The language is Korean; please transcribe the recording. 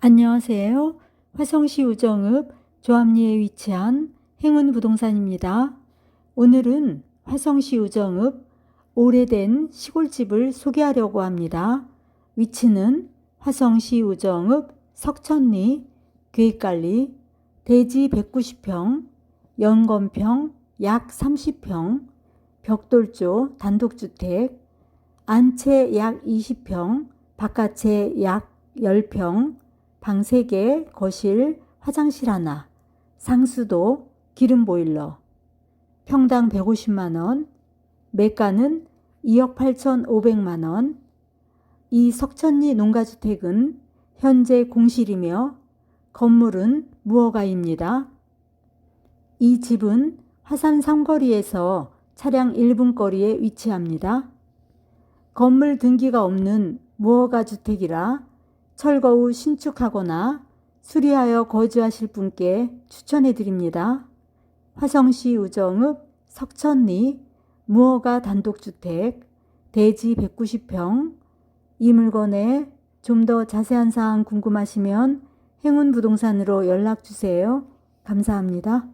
안녕하세요. 화성시 우정읍 조합리에 위치한 행운 부동산입니다. 오늘은 화성시 우정읍 오래된 시골집을 소개하려고 합니다. 위치는 화성시 우정읍 석천리 계획관리 대지 190평, 연건평 약 30평, 벽돌조 단독주택, 안채 약 20평, 바깥채 약 10평, 방 3개, 거실, 화장실 하나, 상수도, 기름 보일러, 평당 150만원, 매가는 2억 8천5백만원, 이 석천리 농가주택은 현재 공실이며 건물은 무허가입니다. 이 집은 화산 삼거리에서 차량 1분 거리에 위치합니다. 건물 등기가 없는 무허가 주택이라 철거 후 신축하거나 수리하여 거주하실 분께 추천해 드립니다. 화성시 우정읍 석천리 무허가 단독주택 대지 190평 이 물건에 좀 더 자세한 사항 궁금하시면 행운 부동산으로 연락 주세요. 감사합니다.